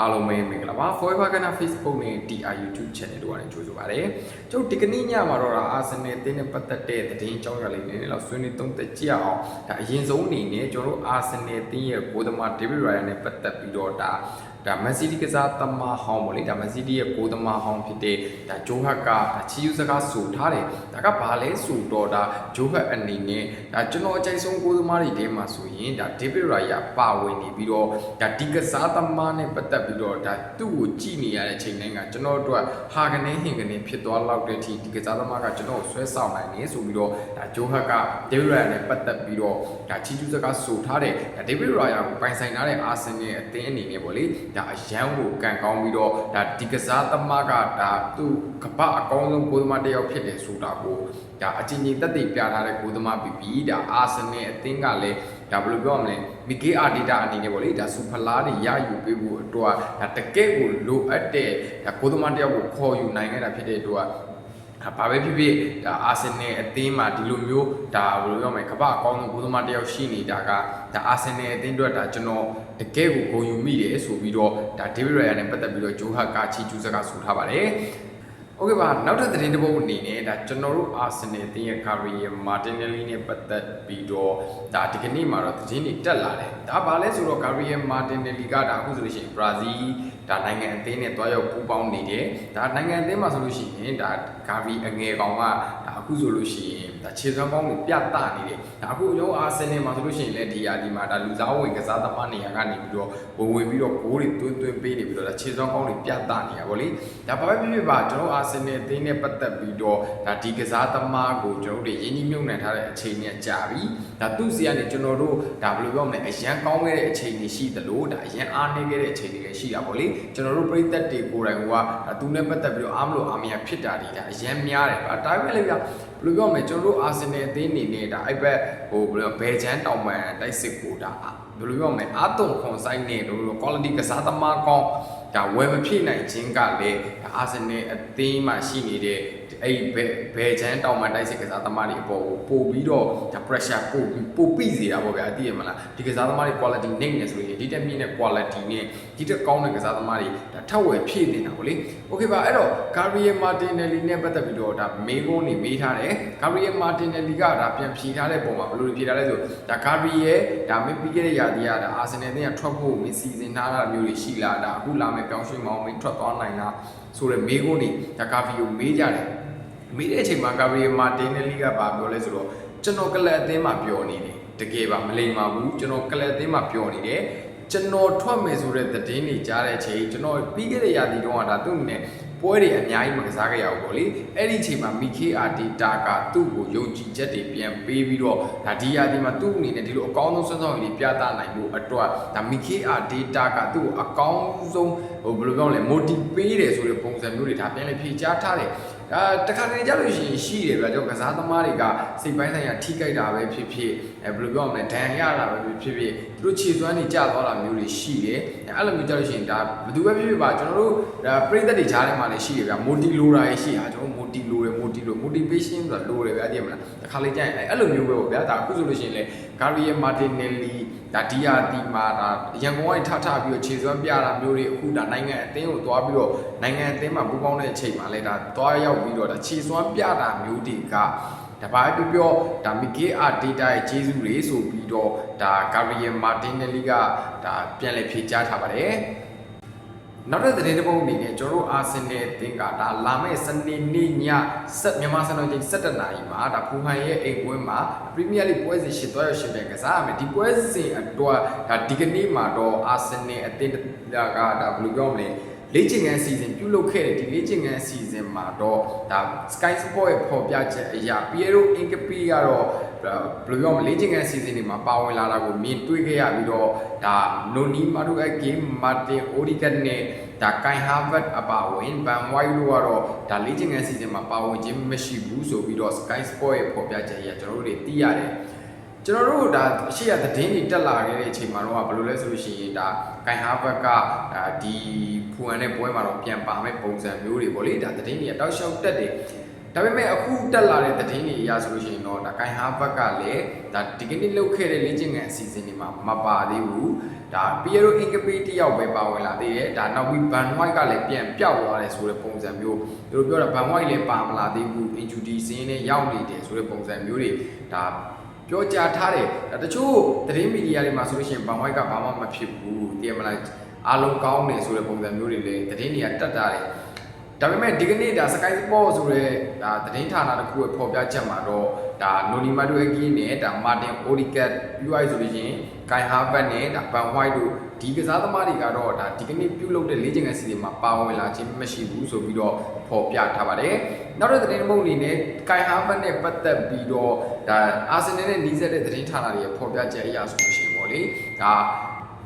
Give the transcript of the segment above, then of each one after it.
အားလုံးပဲမင်္ဂလာပါ Forever Ghana Facebook နဲ့ TR YouTube Channel တို့ကနေကြိုဆိုပါရစေ။ကျုပ်ဒီကနေ့ညမှာတော့ဒါအာဆင်နယ်အသင်းနဲ့ပတ်သက်တဲ့သတင်းအကြောင်းအရာလေးနည်းနည်းလောက်ဆွေးနွေးသုံးသပ်ကြည့်အောင်ဒါအရင်ဆုံးအနေနဲ့ကျွန်တော်တို့အာဆင်နယ်အသင်းရဲ့ကိုယ်သမား David Ryan နဲ့ပတ်သက်ပြီးတော့ဒါဒါမန်စီးတီးကစားသမားဟောင်းပေါ့လေဒါမန်စီးတီးရဲ့ကိုယ်သမားဟောင်းဖြစ်တဲ့ဒါဂျိုဟတ်ကဒါချီယူစကားဆိုထားတယ်ဒါကဘာလဲဆိုတော့ဒါဂျိုဟတ်အနေနဲ့ဒါကျွန်တော်အကြိုက်ဆုံးကိုယ်သမားတွေထဲမှာဆိုရင်ဒါ David Ryan ပါဝင်နေပြီးတော့ဒါဒီကစားသမားနဲ့ပတ်သက်ပြီးတော့ဒါသူ့ကိုကြည့်နေရတဲ့ချိန်တိုင်းကကျွန်တော်တို့ကဟာကနေဟင်ကနေဖြစ်သွားလောက်တဲ့အထိဒီကစားသမားကကျွန်တော်ကိုဆွဲဆောင်နိုင်နေဆိုပြီးတော့ဒါဂျိုဟတ်က David Ryan နဲ့ပတ်သက်ပြီးတော့ဒါချီကျူးစကားဆိုထားတယ်ဒါ David Ryan ကိုပိုင်ဆိုင်ထားတဲ့အာဆင်နယ်အသင်းအနေနဲ့ပေါ့လေဒါအရန်ကိုကန်ကောင်းပြီးတော့ဒါဒီကစားသမားကဒါသူ့ကပအကောင်းဆုံးကိုယ်သမားတစ်ယောက်ဖြစ်တယ်ဆိုတာကိုဒါအချင်းချင်းတက်တည်ပြထားတဲ့ကိုယ်သမားပြီးပြီးဒါအာဆင်နယ်အသင်းကလည်းဒါဘယ်လိုပြောရမလဲမီဂေအာဒေတာအနေနဲ့ပေါ့လေဒါစူဖလာတွေရယူပေးဖို့အတွက်ဒါတကယ့်ကိုလိုအပ်တဲ့ဒါကိုယ်သမားတစ်ယောက်ကိုခေါ်ယူနိုင်ခဲ့တာဖြစ်တဲ့အတွက်ဒါ ဘာပဲဖြစ်ဖြစ်ဒါအာဆင်နယ်အသင်းမှာဒီလိုမျိုးဒါဘယ်လိုပြောမလဲကမ္ဘာအကောင်းဆုံးဘုသမားတစ်ယောက်ရှိနေတာကဒါအာဆင်နယ်အသင်းအတွက်ဒါကျွန်တော်တကယ်ကိုဂုဏ်ယူမိတယ်ဆိုပြီးတော့ဒါဒေးဗစ်ရိုင်ယာနဲ့ပတ်သက်ပြီးတော့ဂျိုဟတ်ကချီကျူးစကားဆိုထားပါတယ်โอเคပါနောက်ထပ်သတင်းတစ်ပုဒ်အနေနဲ့ဒါကျွန်တော်တို့အာဆင်နယ်အသင်းရဲ့ career Martinelli နဲ့ပတ်သက်ပြီးတော့ဒါဒီကနေ့မှာတော့သတင်းတွေတက်လာတယ်ဒါဘာလဲဆိုတော့ career Martinelli ကဒါအခုဆိုလို့ရှိရင် Brazil ဒါနိုင်ငံအသင်းနဲ့တွားရောက်ပူးပေါင်းနေတယ်ဒါနိုင်ငံအသင်းမှာဆိုလို့ရှိရင်ဒါ Gavi အငယ်ကောင်ကဒါအခုဆိုလို့ရှိရင်ဒါခြေစွမ်းကောင်းကိုပြသနေတယ်ဒါအခုရောအာဆင်နယ်မှာဆိုလို့ရှိရင်လည်းဒီယာဒီမှာဒါလူစားဝင်ကစားသမားနေရာကနေပြီးတော့ဝင်ဝင်ပြီးတော့ဂိုးတွေတွင်းတွင်းပေးနေပြီးတော့ဒါခြေစွမ်းကောင်းတွေပြသနေရပါဗောလေဒါဘာပဲဖြစ်ဖြစ်ပါကျွန်တော်အာဆင်နယ်အသင်းနဲ့ပတ်သက်ပြီးတော့ဒါဒီကစားသမားကိုကျွန်တော်တို့ရင်းနှီးမြှုပ်နှံထားတဲ့အချိန်နဲ့ကြာပြီဒါသူ့စီကနေကျွန်တော်တို့ဒါဘယ်လိုပြောမလဲအရန်ကောင်းခဲ့တဲ့အချိန်တွေရှိသလိုဒါအရန်အားနည်းခဲ့တဲ့အချိန်တွေလည်းရှိတာဗောလေကျွန်တော်တို့ပြည်သက်တွေကိုယ်တိုင်ကဒါသူနဲ့ပတ်သက်ပြီးတော့အားမလို့အားမရဖြစ်တာတွေဒါအရန်များတယ်ဗျာဒါပေမဲ့လည်းဗျာဘယ်လိုပြောမလဲကျွန်တော်တို့အာဆင်နယ်အသင်းအနေနဲ့ဒါအဲ့ဘက်ဟိုဘယ်လိုဘယ်ချမ်းတောင်ပန်တိုက်စစ်ကိုဒါဘယ်လိုပြောမလဲအာတုံခွန်ဆိုင်နေလို့ quality ကစားသမားကောင်းဒါဝယ်မဖြစ်နိုင်ခြင်းကလည်းဒါအာဆင်နယ်အသင်းမှာရှိနေတဲ့ အဲ့ဘယ်ဘယ်ချမ်းတောင်ပန်တိုက်စစ်ကစားသမားတွေအပေါ်ကိုပို့ပြီးတော့ဒါ pressure ပို့ပြီးပို့ပြီးစေတာပေါ့ဗျာသိရမလားဒီကစားသမားတွေ quality နိုင်နေဆိုရင်ဒီတက်မြင့်တဲ့ quality နဲ့ဒီတက်ကောင်းတဲ့ကစားသမားတွေဒါထပ်ဝယ်ဖြည့်နေတာပေါ့လေ okay ပါအဲ့တော့ Gabriel Martinelli နဲ့ပတ်သက်ပြီးတော့ဒါမေးခွန်းနေမေးထားတယ် Gabriel Martinelli ကဒါပြန်ဖြေထားတဲ့ပုံမှာဘယ်လိုဖြေထားလဲဆိုဒါ Gabriel ဒါမင်းပြီးခဲ့တဲ့ရာသီကဒါ Arsenal တင်းကထွက်ဖို့မစီစဉ်ထားတာမျိုးတွေရှိလားဒါအခုလာမယ့်ပြောင်းရွှေ့မောင်းမင်းထွက်သွားနိုင်လားဆိုတဲ့မေးခွန်းနေဒါ Gabriel ကိုမေးကြတယ် မေးတဲ့အချိန်မှာ Gabriel Martinelli ကဘာပြောလဲဆိုတော့ကျွန်တော်ကလပ်အသင်းမှာပျော်နေတယ်တကယ်ပါမလိမ္မာဘူးကျွန်တော်ကလပ်အသင်းမှာပျော်နေတယ်ကျွန်တော်ထွက်မယ်ဆိုတဲ့သတင်းတွေကြားတဲ့အချိန်ကျွန်တော်ပြီးခဲ့တဲ့ရာသီတုန်းကဒါသူ့အနေနဲ့ပွဲတွေအများကြီးမကစားခဲ့ရဘူးပေါ့လေအဲ့ဒီအချိန်မှာ Mikel Arteta ကသူ့ကိုယုံကြည်ချက်တွေပြန်ပေးပြီးတော့ဒါဒီရာသီမှာသူ့အနေနဲ့ဒီလိုအကောင်းဆုံးစွမ်းဆောင်ရည်တွေပြသနိုင်ဖို့အတွက်ဒါ Mikel Arteta ကသူ့ကိုအကောင်းဆုံးဟိုဘယ်လိုပြောမလဲ motivate ပေးတယ်ဆိုတဲ့ပုံစံမျိုးတွေဒါပြန်လည်းဖြေချထားတယ် ဒါတခါတလေကြလို့ရှိရင်ရှိတယ်ဗျာကျွန်တော်ကစားသမားတွေကစိတ်ပိုင်းဆိုင်ရာထိကြိုက်တာပဲဖြစ်ဖြစ်အဲဘယ်လိုပြောမလဲဒဏ်ရတာပဲဖြစ်ဖြစ်သူတို့ခြေစွမ်းတွေကျသွားတာမျိုးတွေရှိတယ်အဲ့လိုမျိုးကြလို့ရှိရင်ဒါဘယ်သူပဲဖြစ်ဖြစ်ပါကျွန်တော်တို့ဒါပရိသတ်တွေကြားထဲမှာလည်းရှိတယ်ဗျာ motivate လိုတာရှိတာကျွန်တော် motivate လိုတယ် motivate လို motivation ဆိုတာလိုတယ်ဗျာသိရမလားတခါလေကြာရင်အဲ့လိုမျိုးပဲပေါ့ဗျာဒါအခုဆိုလို့ရှိရင်လေ Gabriel Martinelli ဒါဒီယာတီမှာဒါရန်ကုန်ကနေထထပြီးတော့ခြေစွမ်းပြတာမျိုးတွေအခုဒါနိုင်ငံအသင်းကိုသွားပြီးတော့နိုင်ငံအသင်းမှာပူးပေါင်းတဲ့အချိန်မှာလဲဒါသွားရောက်ပြီးတော့ဒါခြေစွမ်းပြတာမျိုးတွေကတပါးပြောပြောဒါမီဂေအာဒေတာရဲ့ဂျေဇူးတွေဆိုပြီးတော့ဒါကာရီယယ်မာတင်နယ်လီကဒါပြန်လည်ဖြေကြားထားပါတယ် နောက်တဲ့သတင်းတစ်ပုဒ်အနေနဲ့ကျွန်တော်တို့အာဆင်နယ်အသင်းကဒါလာမယ့်စနေနေ့ညဆက်မြန်မာစံတော်ချိန်17နာရီမှာဒါဖူဟန်ရဲ့အိမ်ပွဲမှာပရီးမီးယားလိပွဲစဉ်ရှစ်သွားရရှင်တဲ့ကစားရမယ်ဒီပွဲစဉ်အတွက်ဒါဒီကနေ့မှာတော့အာဆင်နယ်အသင်းကဒါဘယ်လိုပြောမလဲ လေ့ကျင့်ခန်းစီစဉ်ပြုလုပ်ခဲ့တဲ့ဒီလေ့ကျင့်ခန်းစီစဉ်မှာတော့ဒါ Sky Sport ရဲ့ဖော်ပြချက်အရာ Piero Incapi ကတော့ဘယ်လိုပြောမလဲလေ့ကျင့်ခန်းစီစဉ်တွေမှာပါဝင်လာတာကိုမြင်တွေ့ခဲ့ရပြီးတော့ဒါနိုနီမာဒူအဂိမ်းမာတင်အိုဒီဂတ်နဲ့ဒါကိုင်ဟာဗတ်အပါဝင်ဘန်ဝိုင်တို့ကတော့ဒါလေ့ကျင့်ခန်းစီစဉ်မှာပါဝင်ခြင်းမရှိဘူးဆိုပြီးတော့ Sky Sport ရဲ့ဖော်ပြချက်အရကျွန်တော်တို့တွေသိရတယ်ကျွန်တော်တို့ဒါအရှိရသတင်းတွေတက်လာခဲ့တဲ့အချိန်မှာတော့ဘယ်လိုလဲဆိုလို့ရှိရင်ဒါကိုင်ဟာဘတ်ကဒါဒီ ဖူဟန်နဲ့ပွဲမှာတော့ပြန်ပါမဲ့ပုံစံမျိုးတွေပေါ့လေဒါသတင်းတွေကတောက်လျှောက်တက်တယ်ဒါပေမဲ့အခုတက်လာတဲ့သတင်းတွေအရဆိုလို့ရှိရင်တော့ဒါကိုင်ဟာဘက်ကလည်းဒါဒီကနေ့လုတ်ခဲ့တဲ့လေ့ကျင့်ခန်းအစီအစဉ်တွေမှာမပါသေးဘူးဒါပီယရိုအင်ကပေတယောက်ပဲပါဝင်လာသေးတယ်ဒါနောက်ပြီးဘန်ဝိုက်ကလည်းပြန်ပြောက်သွားတယ်ဆိုတဲ့ပုံစံမျိုးသူတို့ပြောတာဘန်ဝိုက်လည်းပါမလာသေးဘူးအင်ဂျူဒီစင်းနဲ့ရောက်နေတယ်ဆိုတဲ့ပုံစံမျိုးတွေဒါပြောကြားထားတယ်ဒါတချို့သတင်းမီဒီယာတွေမှာဆိုလို့ရှိရင်ဘန်ဝိုက်ကဘာမှမဖြစ်ဘူးတည်မလား အားလုံးကောင်းတယ်ဆိုတဲ့ပုံစံမျိုးတွေလည်းသတင်းတွေကတက်တာတယ်ဒါပေမဲ့ဒီကနေ့ဒါ Sky Sport ဆိုတဲ့ဒါသတင်းဌာနတစ်ခုရဲ့ဖော်ပြချက်မှာတော့ဒါနိုနီမာတိုအကီးနဲ့ဒါမာတင်အိုဒီကတ် UI ဆိုလို့ရှိရင်ဂိုင်ဟာဘတ်နဲ့ဒါဘန်ဟွိုက်တို့ဒီကစားသမားတွေကတော့ဒါဒီကနေ့ပြုတ်လုပ်တဲ့လေ့ကျင့်ခန်းစီစဉ်မှာပါဝင်လာခြင်းမရှိဘူးဆိုပြီးတော့ဖော်ပြထားပါတယ်။နောက်တဲ့သတင်းတစ်ပုဒ်အနေနဲ့ဂိုင်ဟာဘတ်နဲ့ပတ်သက်ပြီးတော့ဒါအာဆင်နယ်နဲ့နီးစပ်တဲ့သတင်းဌာနတွေရဲ့ဖော်ပြချက်အရဆိုလို့ရှိရင်ပေါ့လေဒါ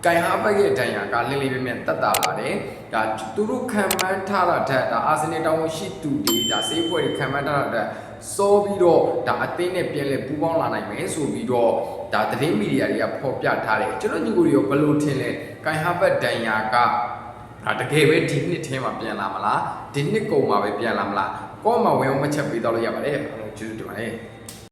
ကင်ဟာဘက်ရဲ့ဒဏ်ရာကလင်းလေးပြင်းပြင်းတက်တာလာတယ်။ဒါသူတို့ခံမှန်းထားတာထက်ဒါအာဆင်နယ်တောင်းရှိသူတွေဒါစေးဖွဲ့တွေခံမှန်းထားတာထက်စောပြီးတော့ဒါအသင်းနဲ့ပြန်လဲပူးပေါင်းလာနိုင်မယ်ဆိုပြီးတော့ဒါသတင်းမီဒီယာတွေကဖော်ပြထားတယ်။ကျွန်တော်ညီကိုတွေရောဘယ်လိုထင်လဲ။ကင်ဟာဘက်ဒဏ်ရာကဒါတကယ်ပဲဒီနှစ်ထဲမှာပြန်လာမလား။ဒီနှစ်ကုန်မှာပဲပြန်လာမလား။ကော့မှာဝင်အောင်မချက်ပေးတော့လို့ရပါတယ်။ကျေးဇူးတင်ပါတယ်။